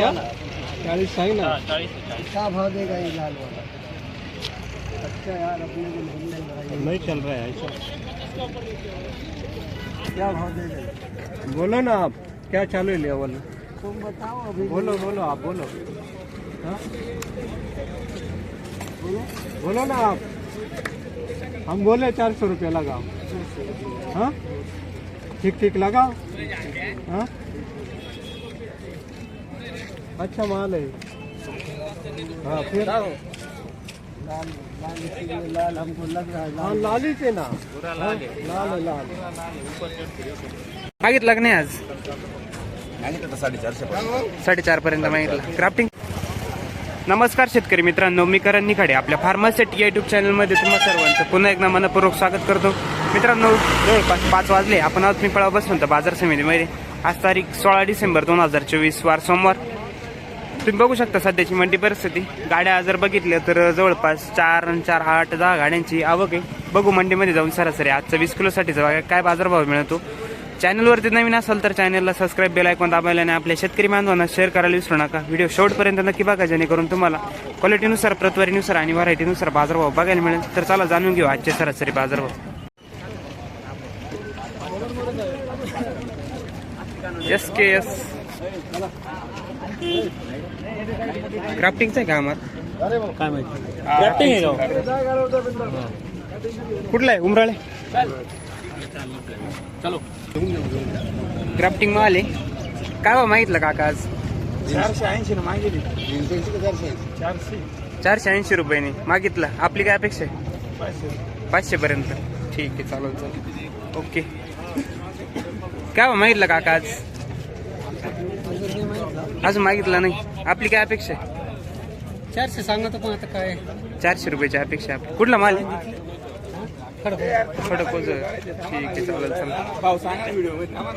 सांग ना क्या भाव देगा ये लाल वाला अच्छा यार अपने को नहीं चल रहा है ऐसा क्या भाव देगा बोलो ना आप, क्या चालू है लेवल तुम बताओ अभी बोलो बोलो आप, बोलो। हाँ? बोलो ना आप। हम बोले चार सौ रुपया लगाओ। हाँ? ठीक ठीक लगाओ हाँ? अच्छा माल है। हाँ फिर? लाल लाल इसीलिए लाल हमको लग रहा है हाँ लाल लाल ही थे ना। पुरा हाँ, लाल लाल है, लाल। मागितलं का नाही आज साडेचार पर्यंत मागितलं. क्राफ्टिंग नमस्कार शेतकरी मित्रांनो मी करण निखाडे आपल्या फार्मासेट युट्यूब चॅनलमध्ये तुम्हा सर्वांचं पुन्हा एकदा मनपूर्वक स्वागत करतो. मित्रांनो जवळपास पाच वाजले. आपण आज पिंपळा बसवंत बाजार समितीमध्ये आज तारीख सोळा डिसेंबर दोन हजार चोवीस वार सोमवार. तुम्ही बघू शकता सध्याची मंडी परिस्थिती. गाड्या जर बघितल्या तर जवळपास चार आणि चार आठ दहा गाड्यांची आवक आहे. बघू मंडीमध्ये जाऊन सरासरी आजचा वीस किलोसाठीचा काय बाजारभाव मिळतो? चॅनलवरती नवीन असाल तर चॅनलला सबस्क्राईब बेल ऐकून दाबायला आणि आपल्या शेतकरी बांधवांना शेअर करायला विसरू नका. व्हिडिओ शेवटपर्यंत नक्की बघा जेणेकरून तुम्हाला क्वालिटीनुसार प्रतवारीनुसार आणि व्हरायटीनुसार बाजारभाव बघायला मिळेल. तर चला जाणून घेऊ आजचे सरासरी बाजारभाव. एस के एस क्राफ्टिंगचं आहे का आम्हाला? काय माहिती? क्राफ्टिंग आहे कुठला आहे? उमराळे? क्राफ्टिंग माल आहे. काय बा मागितलं काका आज? चारशे ऐंशी ना मागितली. चारशे चारशे ऐंशी रुपयाने. मागितलं. आपली काय अपेक्षा आहे? पाचशे. पर्यंत ठीक आहे चालेल चालेल. ओके. काय बा मागितलं काका आज? अजून मागितलं नाही. आपली काय अपेक्षा आहे? चारशे सांगत पण आता काय? चारशे रुपयाची अपेक्षा आहे. आपली कुठला माल आहे? ठीक आहे चालेल चालेल. सांगा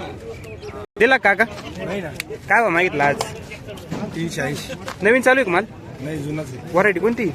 दिला काका? नाही ना. काय बा मागितलं आज? तीनशे ऐंशी. नवीन चालू आहे का माल? नाही जुनाच आहे. व्हरायटी कोणती?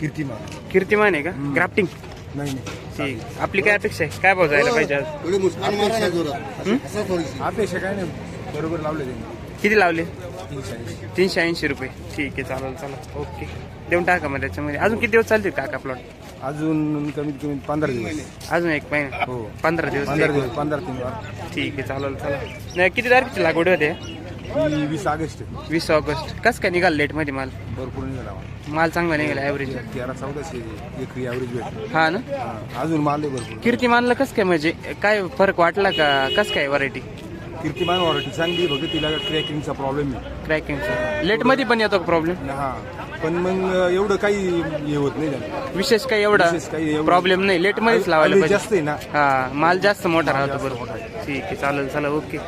कीर्तिमान. कीर्तिमान आहे का? ग्राफ्टिंग नाही नाही. ठीक. आपली काय अपेक्षा आहे? काय भाव जायला पाहिजे आज? थोडी मुस्कान मारा ना जोरात? असं थोडीशी. अपेक्षा काय नाही. बरोबर लावले त्यांनी. किती लावले? तीनशे ऐंशी. तीनशे ऐंशी रुपये. ठीक आहे चालेल चला ओके. देऊन टाका मग त्याच्यामध्ये. अजून किती दिवस चालतील काका प्लॉट अजून कमीत कमी पंधरा दिवस. अजून एक महिना? हो. पंधरा दिवस. पंधरा दिवस पंधरा तीन वार. ठीक आहे चालेल चला नाही किती तारखेची लागवड होते? ही वीस ऑगस्ट आहे. वीस ऑगस्ट. कसं काय निघाल लेटमध्ये माल? भरपूर निघाला. माल. चांगला निघाला ॲव्हरेज तेरा चौदाशे एकरी ॲव्हरेज भेटतो हा ना? अजून माल आहे भरपूर. कीर्तिमानला कसं काय म्हणजे काय फरक वाटला का? कसं काय व्हरायटी कीर्तिमान वॉरंटी चांगली आहे, फक्त तिला क्रॅकिंगचा प्रॉब्लेम आहे. क्रॅकिंगचा लेटमध्ये पण येतो प्रॉब्लेम हा पण मग एवढं काही हे होत नाही त्याला. विशेष काही एवढा विशेष काही एवढं- प्रॉब्लेम नाही. लेटमध्येच लावायला अवरेज पाहिजे. जास्त आहे ना. हा माल जास्त मोठा राहतो बरोबर. ठीक आहे चालेल चला ओके.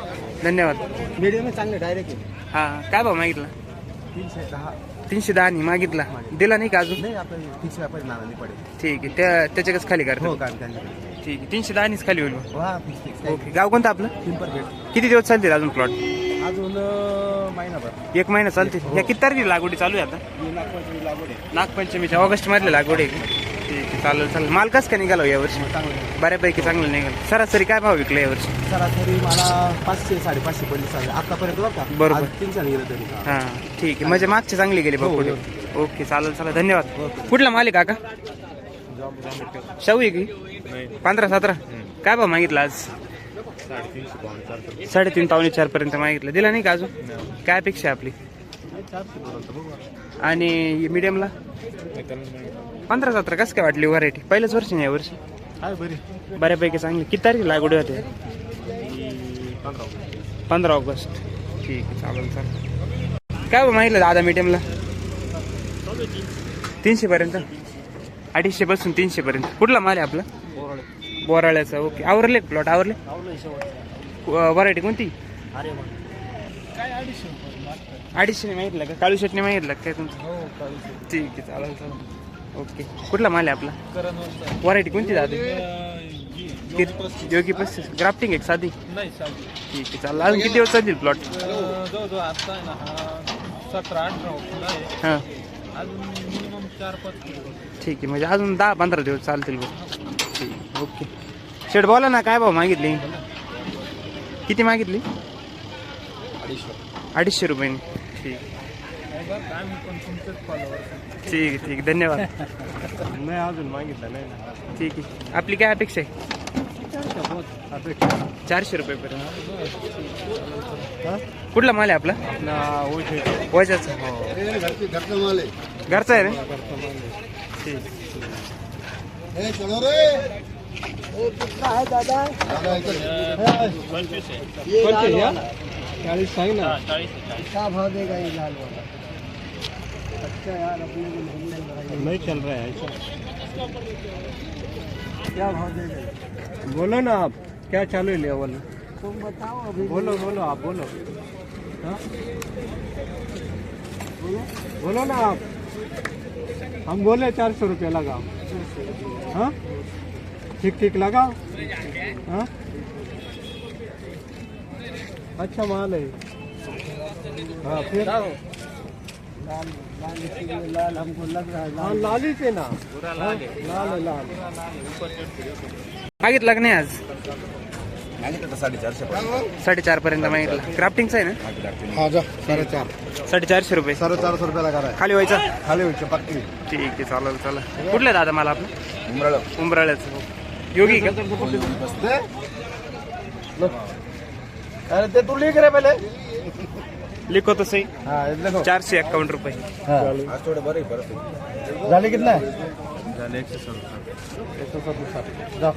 धन्यवाद. मीडियम चांगले डायरेक्ट हा काय भाव मागितला? तीनशे दहा. तीनशे दहा नाही मागितला. दिला नाही का अजून? नाही आपण तीनशे व्यापारी पडेल ठीक आहे त्या त्याच्याकच खाली हो करतो का त्यांच्याकडे ठीक आहे तीनशे दहानीच खाली होईल हा फिक्स फिक्स ओके गाव कोणतं आपलं? पिंपर गेट. किती दिवस चालतील अजून प्लॉट अजून अं, महिनाभर. एक महिना चालतील? या किती तारखेला लागवडी चालू आहे आता? ही नागपंचमी लागवड आहे. नागपंचमीच्या ऑगस्ट मधल्या लागवड आहे? ठीक आहे चालेल चालेल. माल कसं काय निघाला हो यावर्षी? चांगलं बऱ्यापैकी चांगलं निघालं. सरासरी काय भाव विकला यावर्षी? सरासरी मला पाचशे साडेपाचशे पडली चालेल आतापर्यंत का? बरोबर. तीनशे गेलं तरी. हा ठीक आहे. म्हणजे मागचे चांगले गेले हो, बापुढे ओके चालेल चला धन्यवाद. कुठला माल आहे काका? शाहू आहे की? पंधरा सतरा? काय भाव मागितला आज? साडेतीन पावणे चार पर्यंत मागितलं. दिला नाही का अजून? काय अपेक्षा आहे आपली? आणि मीडियमला पंधरा सतरा कसं काय वाटली व्हरायटी पहिल्याच वर्षी नाही वर्षी? काय बरी. बऱ्यापैकी चांगली. किती तारीख लागवड होते? पंधरा ऑगस्ट. ठीक आहे चालेल चालेल. काय मागितलं दादा मीडियमला तीनशे पर्यंत? अडीचशे पासून तीनशे पर्यंत. कुठला माल आहे आपला? बोराळ्याचा ओके. आवरले प्लॉट आवरले? व्हरायटी कोणती? अडीचशे मागितलं का? काळू शेटने मागितलं का काय तुमचं? ठीक आहे चालेल चालेल. ओके. कुठला माल आहे आपला? व्हरायटी कोणती दादा? योगी पस्तीस. ग्राफ्टिंग एक साधी? नाही ठीक आहे चालेल. अजून किती दिवस चालतील प्लॉट जवळजवळ आता आहे ना हा सतरा अठरा फुलं आहे. हां. अजून मिनिमम चार पाच किलो ठीक आहे म्हणजे अजून दहा पंधरा दिवस चालतील बघ. ठीक ओके. शेट बोला ना काय भाव मागितले? किती मागितली? अडीचशे. अडीचशे रुपयांनी. ठीक. ठीक आहे ठीक आहे. धन्यवाद. नाही अजून मागितलं नाही ठीक आहे. आपली काय अपेक्षा आहे? अपेक्षा चारशे रुपयेपर्यंत हा? कुठला माल आहे आपला? वजाचा घरची घरचं माल आहे. घरचा आहे रे. आहे. आहे? चाळीस सांग ना क्या भाव देगा ये लाल वाला? अच्छा यार अपने को नहीं चल रहा है ऐसा। क्या भाव देगा? बोलो ना आप क्या चालू है लेवल तुम बताओ अभी। बोलो बोलो आप बोलो। हाँ? बोलो ना आप। हम बोले चार सौ रुपया लगाओ। हाँ? ठीक ठीक लगाओ। हाँ? अच्छा माल है। हाँ फिर? लाल लाल इसीलिए लाल हमको लग रहा है हाँ लाल लाल ही थे ना हाँ, लाल है लाल मागितला का नाही आज? तर साडेचारशे. साडेचार पर्यंत मागितला. क्राफ्टिंगचा आहे ना? हा जा. साडेचार. साडेचारशे रुपये. साडेचारशे रुपयाला करा. खाली व्हायचा? खाली व्हायचे पक्की. ठीक आहे चालेल चालेल. कुठलं दादा मला आपलं? उमराळ. उंबराळ्याचं योगी का? अरे ते तू लिख रे पहिले. लिखो तो सही। हा देखो चारशे एक्कावन्न रुपये। आज थोडे बरे परत झाले कितना? झाले एकशे सत्तर. एकशे सत्तर. जा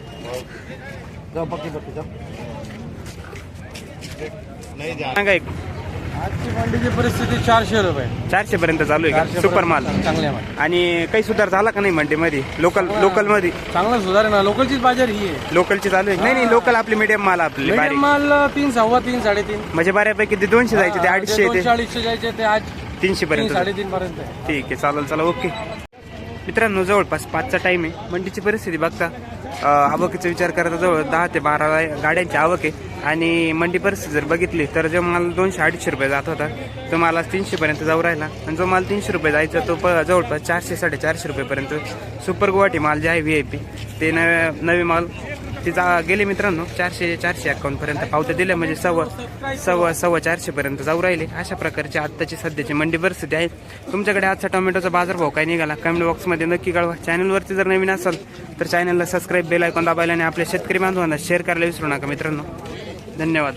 जा पक्की पक्की जा सांगा एक. आजची मंडीची परिस्थिती चारशे रुपये. चारशे पर्यंत चालू आहे का? सुपर माल चांगले माल आणि काही सुधार झाला का नाही मंडीमध्ये? लोकल लोकलमध्ये चांगला सुधार आहे ना. लोकलचीच बाजार ही आहे. लोकलची चालू आहे? नाही नाही लोकल आपली मीडियम माल आपली Medium बारीक. माल तीन सव्वा तीन साडेतीन. म्हणजे बऱ्यापैकी ते दोनशे जायचे ते अडीचशे दोनशे ते अडीचशे जायचे ते आज तीनशे तीन पर्यंत साडेतीन पर्यंत आहे. ठीक आहे चालेल चला ओके. मित्रांनो जवळपास पाचचा टाइम आहे. मंडीची परिस्थिती बघता. आवकीचा विचार करता जवळ दहा ते बारा गाड्यांची आवक आहे. आणि मंडी परिस्थिती जर बघितली तर जो माल दोनशे अडीचशे रुपये जात होता तो मला तीनशेपर्यंत जाऊ राहिला. आणि जो माल तीनशे रुपये जायचा तो प जवळपास चारशे साडेचारशे रुपयेपर्यंत सुपर गुवाहाटी माल जे आहे व्ही आय पी ते नवे नवे माल ते जा गेले मित्रांनो चारशे चारशे अकाउंट पर्यंत पावत्या दिल्या म्हणजे सव्वा सव्वा सव्वा चारशे पर्यंत जाऊ राहिले. अशा प्रकारची आत्ताची सध्याची मंडी परिस्थिती आहे. तुमच्याकडे आजचा टोमॅटोचा बाजारभाव काय निघाला? कमेंट बॉक्समध्ये नक्की कळवा. चॅनलवरती जर नवीन असाल तर चॅनलला सबस्क्राईब बेल ऐकून दाबायला आणि आपल्या शेतकरी बांधवांना शेअर करायला विसरू नका मित्रांनो. धन्यवाद.